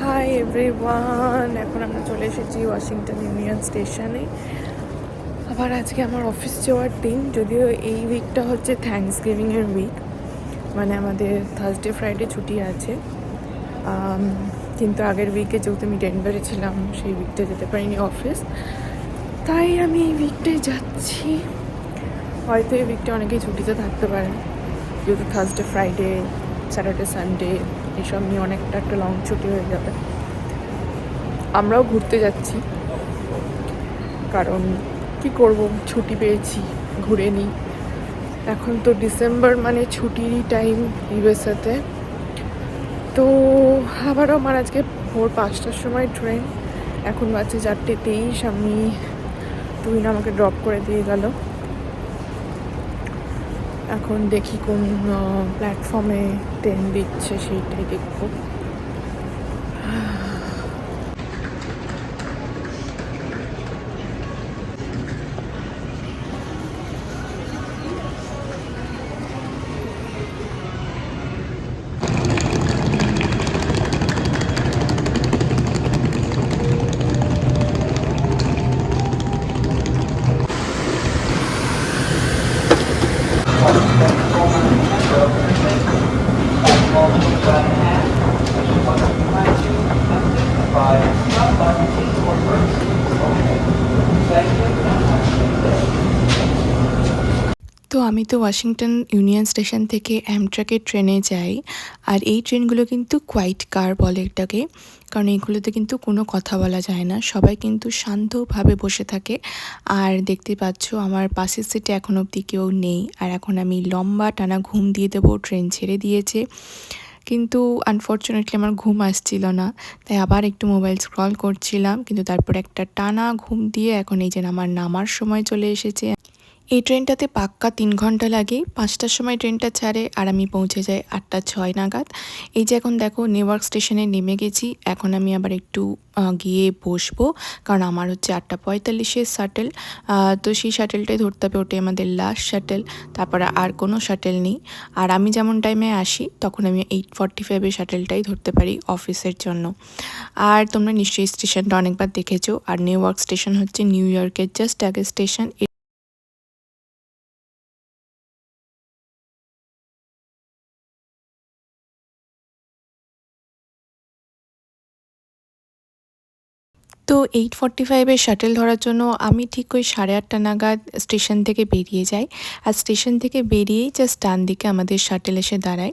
Hi everyone এখন আমরা চলে এসেছি ওয়াশিংটন ইউনিয়ন স্টেশনে আবার আজকে আমার অফিস যাওয়ার দিন যদিও এই উইকটা হচ্ছে থ্যাঙ্কস গিভিংয়ের উইক মানে আমাদের থার্সডে ফ্রাইডে ছুটি আছে। কিন্তু আগের উইকে যেহেতু আমি ডেনভারে ছিলাম সেই উইকটা যেতে পারিনি অফিস তাই আমি এই উইকটায় যাচ্ছি। হয়তো এই উইকটা অনেকেই ছুটিতে থাকতে পারে যেহেতু থার্সডে ফ্রাইডে স্যাটারডে সানডে এসব নিয়ে অনেকটা একটা লং ছুটি হয়ে যাবে। আমরাও ঘুরতে যাচ্ছি। কারণ কি করব? ছুটি পেয়েছি, ঘুরে নিই। এখন তো ডিসেম্বর মানে ছুটিরই টাইম ইউএসএতে তো। আবারও আমার আজকে ভোর পাঁচটার সময় ট্রেন এখন বাজছে চারটে তেইশ, আমি তুই আমাকে ড্রপ করে দিয়ে গেল। এখন দেখি কোন প্ল্যাটফর্মে ট্রেন দিচ্ছে সেইটাই দেখব। তো আমি তো ওয়াশিংটন ইউনিয়ন স্টেশন থেকে অ্যামট্রাকের ট্রেনে যাই, আর এই ট্রেনগুলো কিন্তু কোয়াইট কার বলে এটাকে, কারণ এইগুলোতে কিন্তু কোনো কথা বলা যায় না। সবাই কিন্তু শান্তভাবে বসে থাকে, আর দেখতে পাচ্ছ আমার পাশের সিটে এখন অবধি কেউ নেই, আর এখন আমি লম্বা টানা ঘুম দিয়ে দেবো ট্রেন ছেড়ে দিয়েছে। কিন্তু আনফর্চুনেটলি আমার ঘুম আসছিল না। তাই আবার একটু মোবাইল স্ক্রল করছিলাম, কিন্তু তারপর একটা টানা ঘুম দিয়ে এখন এই যে আমার নামার সময় চলে এসেছে। এই ট্রেনটাতে পাক্কা তিন ঘণ্টা লাগে। পাঁচটার সময় ট্রেনটা ছাড়ে আর আমি পৌঁছে যাই আটটা ছয় নাগাদ। এই যে এখন দেখো নিউইয়র্ক স্টেশনে নেমে গেছি। এখন আমি আবার একটু গিয়ে বসবো। কারণ আমার হচ্ছে আটটা পঁয়তাল্লিশের শাটেল তো সেই শাটেলটাই ধরতে হবে, ওটাই আমাদের লাস্ট শাটেল তারপরে আর কোনো শাটেল নেই। আর আমি যেমন টাইমে আসি, তখন আমি এইট ফর্টি ফাইভের শাটেলটাই ধরতে পারি অফিসের জন্য। আর তোমরা নিশ্চয়ই স্টেশনটা অনেকবার দেখেছ। আর নিউ ইয়র্ক স্টেশন হচ্ছে নিউ ইয়র্কের জাস্ট আগে স্টেশন তো এইট ফর্টি ফাইভের শাটেল ধরার জন্য আমি ঠিক ওই সাড়ে আটটা নাগাদ স্টেশন থেকে বেরিয়ে যাই। আর স্টেশন থেকে বেরিয়েই জাস্ট ডান দিকে আমাদের শাটেল এসে দাঁড়ায়।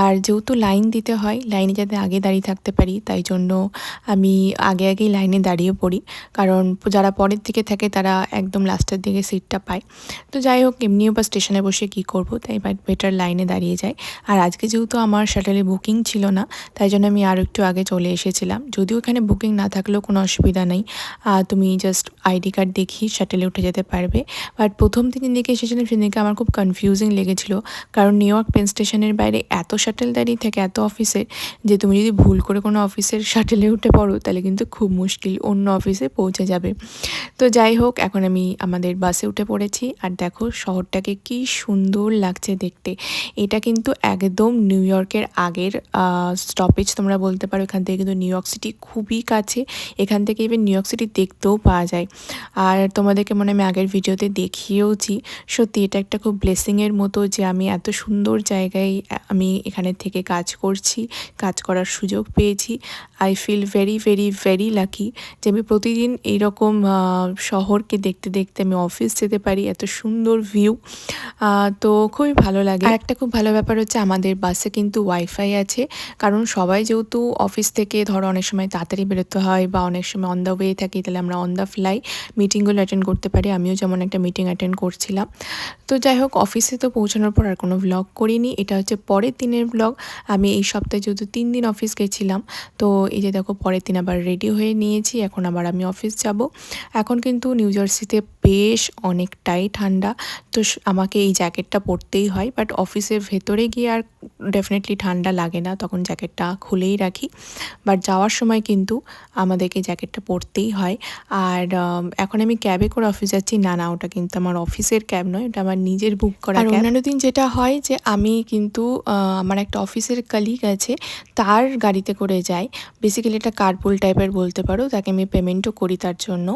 আর যেহেতু লাইন দিতে হয় লাইনে যাতে আগে দাঁড়িয়ে থাকতে পারি, তাই জন্য আমি আগে আগেই লাইনে দাঁড়িয়ে পড়ি। কারণ যারা পরের দিকে থাকে, তারা একদম লাস্টের দিকে সিটটা পায়। তো যাই হোক, এমনিও বা স্টেশনে বসে কি করব, তাই বেটার লাইনে দাঁড়িয়ে যাই। আর আজকে যেহেতু আমার শাটেলে বুকিং ছিল না, তাই জন্য আমি আরও একটু আগে চলে এসেছিলাম। যদিও এখানে বুকিং না থাকলেও কোনো অসুবিধা নেই। আহ, তুমি জাস্ট আইডি কার্ড দেখিয়ে শাটেলে উঠে যেতে পারবে। বাট প্রথম দিন দিকে এসেছিলাম সেদিনকে আমার খুব কনফিউজিং লেগেছিল। কারণ নিউ ইয়র্ক পেন স্টেশনের বাইরে এত শাটেল দাঁড়িয়ে থাকে এত অফিসের যে তুমি যদি ভুল করে কোনো অফিসের শাটেলে উঠে পড়ো তাহলে কিন্তু খুব মুশকিল অন্য অফিসে পৌঁছে যাবে। তো যাই হোক এখন আমি আমাদের বাসে উঠে পড়েছি। আর দেখো শহরটাকে কি সুন্দর লাগছে দেখতে। এটা কিন্তু একদম নিউ ইয়র্কের আগের স্টপেজ তোমরা বলতে পারো। এখান থেকে কিন্তু নিউ ইয়র্ক সিটি খুবই কাছে। এখান থেকে ইভেন নিউ ইয়র্ক সিটি দেখতেও পাওয়া যায়। আর তোমাদেরকে মনে আমি আগের ভিডিওতে দেখিয়েওছি, সত্যি এটা একটা খুব ব্লেসিংয়ের মতো যে আমি এত সুন্দর জায়গায় আমি এখানে থেকে কাজ করছি, কাজ করার সুযোগ পেয়েছি। I feel very very very lucky যে আমি প্রতিদিন এইরকম শহরকে দেখতে দেখতে আমি অফিস যেতে পারি, এত সুন্দর ভিউ তো খুবই ভালো লাগে। আর একটা খুব ভালো ব্যাপার হচ্ছে আমাদের বাসে কিন্তু ওয়াইফাই আছে, কারণ সবাই যেহেতু অফিস থেকে ধরো অনেক সময় তাড়াতাড়ি বেরোতে হয় বা অনেক সময় অন দ্য ওয়ে থাকি, তাহলে আমরা অন দ্য ফ্লাই মিটিংগুলো অ্যাটেন্ড করতে পারি। আমিও যেমন একটা মিটিং অ্যাটেন্ড করছিলাম। তো যাই হোক অফিসে তো পৌঁছানোর পর আর কোনো ব্লগ করিনি। এটা হচ্ছে পরের দিনের ব্লগ আমি এই সপ্তাহে যেহেতু তিন দিন অফিস গেছিলাম, তো এই যে দেখো, পরের দিন আবার রেডি হয়ে নিয়েছি। এখন আবার আমি অফিস যাব। এখন কিন্তু নিউ জার্সিতে বেশ অনেকটাই ঠান্ডা। তো আমাকে এই জ্যাকেটটা পরতেই হয়। বাট অফিসের ভেতরে গিয়ে আর ডেফিনেটলি ঠান্ডা লাগে না। তখন জ্যাকেটটা খুলেই রাখি। বাট যাওয়ার সময় কিন্তু আমাদেরকে জ্যাকেটটা জ্যাকেটটা পরতেই হয়। আর এখন আমি ক্যাবে করে অফিস যাচ্ছি। না না ওটা কিন্তু আমার অফিসের ক্যাব নয় ওটা আমার নিজের বুক করা আর অন্যান্য দিন যেটা হয় যে আমি কিন্তু আমার একটা অফিসের কালিগ আছে তার গাড়িতে করে যাই। বেসিক্যালি এটা কার্পুল টাইপের বলতে পারো তাকে আমি পেমেন্টও করি তার জন্য।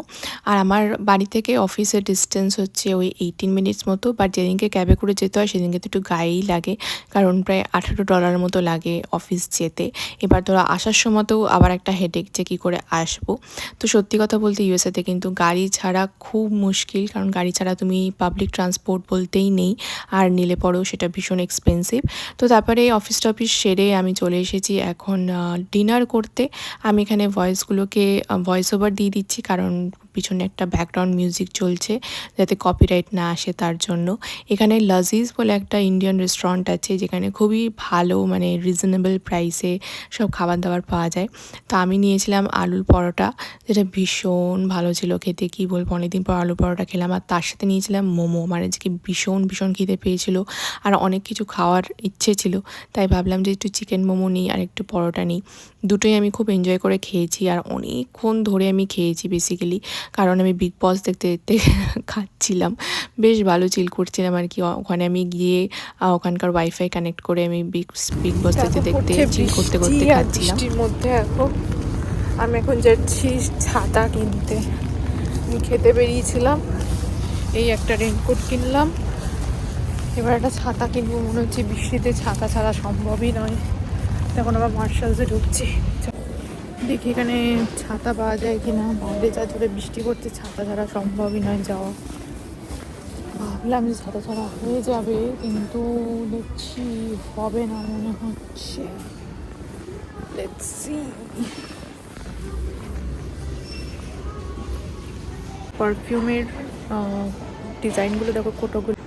আর আমার বাড়ি থেকে অফিসের ডিস্টেন্স হচ্ছে ওই এইটিন মিনিটস মতো বাট যেদিনকে ক্যাবে করে যেতে হয় সেদিনকে তো একটু গায়েই লাগে কারণ প্রায় আঠারো ডলার মতো লাগে অফিস যেতে। এবার ধরো আসার সময়তেও আবার একটা হেডেক যে কী করে আসব? তো সত্যি কথা বলতে ইউএসএতে কিন্তু গাড়ি ছাড়া খুব মুশকিল, কারণ গাড়ি ছাড়া তুমি পাবলিক ট্রান্সপোর্ট বলতেই নেই, আর নিলে পরেও সেটা ভীষণ এক্সপেন্সিভ তো তারপরে অফিস টফিস সেরে আমি চলে এসেছি এখন ডিনার করতে। আমি এখানে ভয়েসগুলোকে ভয়েস ওভার দিয়ে দিচ্ছি, কারণ পিছনে একটা ব্যাকগ্রাউন্ড মিউজিক চলছে যাতে কপিরাইট না আসে তার জন্য। এখানে লাজিজ বলে একটা ইন্ডিয়ান রেস্টুরেন্ট আছে যেখানে খুবই ভালো মানে রিজনেবল প্রাইসে সব খাবার দাবার পাওয়া যায়। তো আমি নিয়েছিলাম আলুর পরোটা, যেটা ভীষণ ভালো ছিল খেতে, কী বলব, অনেকদিন পর আলু পরোটা খেলাম। আর তার সাথে নিয়েছিলাম মোমো মানে আজকে ভীষণ ভীষণ খিদে পেয়েছিল। আর অনেক কিছু খাওয়ার ইচ্ছে ছিল, তাই ভাবলাম যে একটু চিকেন মোমো নিই আর একটু পরোটা নিই। দুটোই আমি খুব এনজয় করে খেয়েছি আর অনেকক্ষণ ধরে আমি খেয়েছি বেসিক্যালি কারণ আমি বিগ বস দেখতে দেখতে খাচ্ছিলাম। বেশ ভালো চিল করছিলাম আর কি। ওখানে আমি গিয়ে ওখানকার ওয়াইফাই কানেক্ট করে আমি বিগ বিগ বস দেখতে দেখতে চিল করতে করতে খাচ্ছিলাম। মধ্যে এখন। আমি এখন যাচ্ছি ছাতা কিনতে। আমি খেতে বেরিয়েছিলাম। এই একটা রেনকোট কিনলাম। এবার একটা ছাতা কিনবো। মনে হচ্ছে বৃষ্টিতে ছাতা ছাড়া সম্ভবই নয়। তখন আবার মার্শালসে ঢুকছি। দেখি এখানে ছাতা পাওয়া যায় কিনা। বাইরে যা ধরে বৃষ্টি পড়ছে, ছাতা ছাড়া সম্ভবই নয় যাওয়া। ভাবলাম যে ছাতা ছাড়া হয়ে যাবে, কিন্তু দেখছি হবে না মনে হচ্ছে. পারফিউমের ডিজাইনগুলো দেখো কতগুলো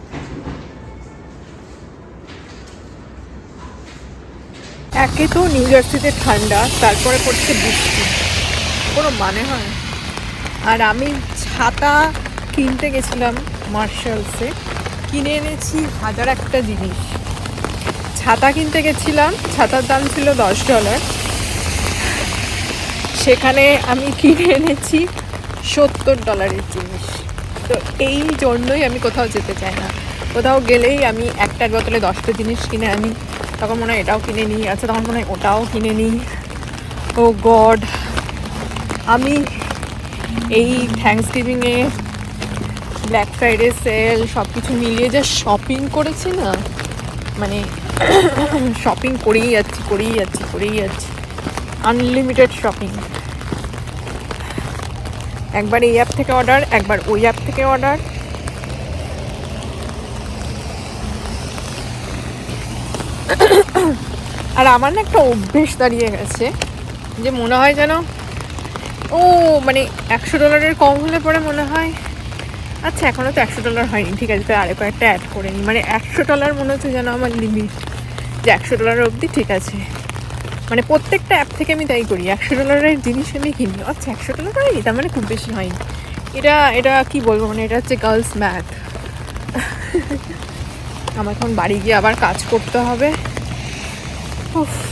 একে তো নিউ জার্সিতে ঠান্ডা, তারপরে পড়ছে বৃষ্টি। কোনো মানে হয় আর আমি ছাতা কিনতে গেছিলাম মার্শালসে। কিনে এনেছি হাজার একটা জিনিস। ছাতা কিনতে গেছিলাম, ছাতার দাম ছিল দশ ডলার। সেখানে আমি কিনে এনেছি সত্তর ডলারের জিনিস। তো এই জন্যই আমি কোথাও যেতে চাই না। কোথাও গেলেই আমি একটার বদলে দশটা জিনিস কিনে আনি। তখন মনে হয় এটাও কিনে নিই। আচ্ছা তখন মনে হয় ওটাও কিনে নিই। Oh god. আমি এই থ্যাংকস গিভিংয়ে ব্ল্যাক ফ্রাইডে সেল সব কিছু মিলিয়ে যে শপিং করেছি না মানে শপিং করেই যাচ্ছি করেই যাচ্ছি করেই যাচ্ছি। আনলিমিটেড শপিং একবার এই অ্যাপ থেকে অর্ডার একবার ওই অ্যাপ থেকে অর্ডার আর আমার না একটা অভ্যেস দাঁড়িয়ে গেছে যে মনে হয় যেন, ও মানে একশো ডলারের কম হলে পরে মনে হয় আচ্ছা এখনও তো একশো ডলার হয়নি, ঠিক আছে তো আরে কয়েকটা অ্যাড করে নিই মানে একশো ডলার মনে হচ্ছে যেন আমার লিমিট যে একশো ডলার অবধি ঠিক আছে। মানে প্রত্যেকটা অ্যাপ থেকে আমি তাই করি, একশো ডলারের জিনিস আমি কিনি। আচ্ছা একশো ডলার হয়নি, তার মানে খুব বেশি হয়নি। এটা এটা কি বলব মানে এটা হচ্ছে গার্লস ম্যাথ আমার এখন বাড়ি গিয়ে আবার কাজ করতে হবে।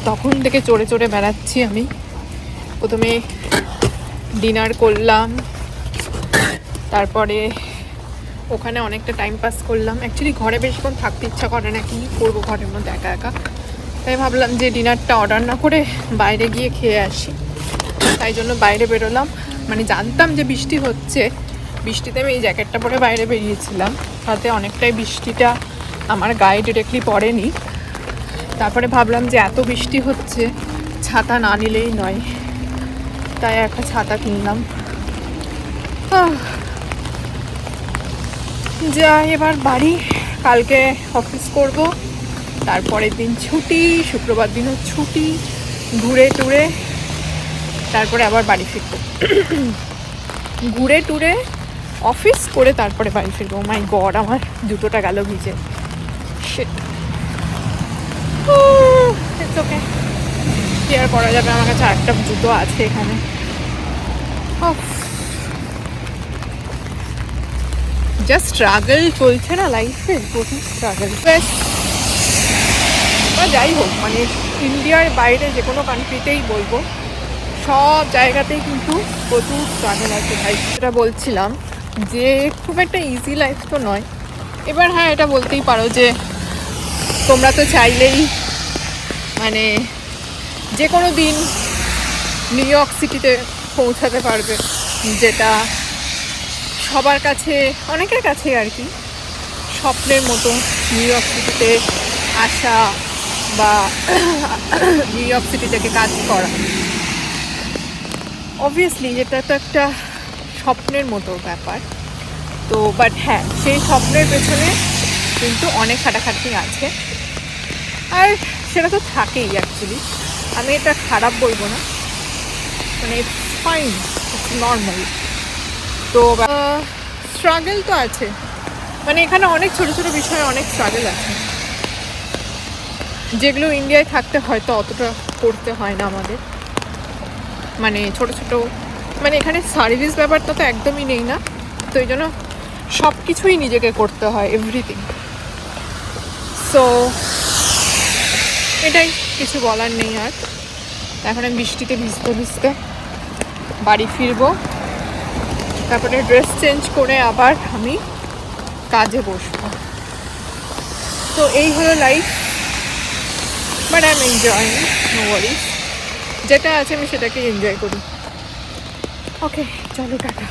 তখন থেকে চড়ে চড়ে বেড়াচ্ছি আমি। প্রথমে ডিনার করলাম, তারপরে ওখানে অনেকটা টাইম পাস করলাম। অ্যাকচুয়ালি ঘরে বেশিক্ষণ থাকতে ইচ্ছা করে না, কি করব ঘরের মধ্যে একা একা। তাই ভাবলাম যে ডিনারটা অর্ডার না করে বাইরে গিয়ে খেয়ে আসি। তাই জন্য বাইরে বেরোলাম। মানে জানতাম যে বৃষ্টি হচ্ছে। বৃষ্টিতে আমি এই জ্যাকেটটা পরে বাইরে বেরিয়েছিলাম। তাতে অনেকটাই বৃষ্টিটা আমার গায়ে ডিরেক্টলি পড়েনি। তারপরে ভাবলাম যে এত বৃষ্টি হচ্ছে, ছাতা না নিলেই নয়। তাই একটা ছাতা কিনলাম। যাই এবার বাড়ি। কালকে অফিস করব। তারপরের দিন ছুটি, শুক্রবার দিনও ছুটি, ঘুরে টুরে। তারপরে আবার বাড়ি ফিরবো। ঘুরে টুরে অফিস করে তারপরে বাড়ি ফিরবো। মাই গড আমার জুতোটা গেল ভিজে। সেট ওকে কি আর করা যাবে? আমার কাছে একটা জুতো আছে এখানে। জাস্ট স্ট্রাগল চলছে না লাইফে প্রচুর স্ট্রাগল বা যাই হোক মানে ইন্ডিয়ার বাইরে যে কোনো কান্ট্রিতেই বলব। সব জায়গাতেই কিন্তু প্রচুর স্ট্রাগল আছে ভাই। যেটা বলছিলাম যে খুব একটা ইজি লাইফ তো নয়। এবার হ্যাঁ এটা বলতেই পারো যে তোমরা তো চাইলেই মানে যে কোনো দিন নিউ ইয়র্ক সিটিতে পৌঁছাতে পারবে। যেটা সবার কাছে, অনেকের কাছে আর কি, স্বপ্নের মতো নিউ ইয়র্ক সিটিতে আসা বা নিউ ইয়র্ক সিটি থেকে কাজ করা। অবভিয়াসলি যেটা তো একটা স্বপ্নের মতো ব্যাপার। তো বাট হ্যাঁ সেই স্বপ্নের পেছনে কিন্তু অনেক খাটাখাটনি আছে। আর সেটা তো থাকেই অ্যাকচুয়ালি আমি এটা খারাপ বলব না। মানে ফাইন নর্মাল তো স্ট্রাগল তো আছে। মানে এখানে অনেক ছোট ছোট বিষয়ে অনেক স্ট্রাগল আছে। যেগুলো ইন্ডিয়ায় থাকতে হয়তো অতটা করতে হয় না আমাদের। মানে ছোট ছোট মানে এখানে সার্ভিস ব্যাপারটা তো একদমই নেই না। তো, এই জন্য সব কিছুই নিজেকে করতে হয় এভরিথিং সো এটাই কিছু বলার নেই আর। এখন আমি বৃষ্টিতে ভিজতে ভিজতে বাড়ি ফিরবো। তারপরে ড্রেস চেঞ্জ করে আবার আমি কাজে বসবো। তো এই হলো life but I am enjoying no worries যেটা আছে আমি সেটাকে এনজয় করি। ওকে চলো, টাটা।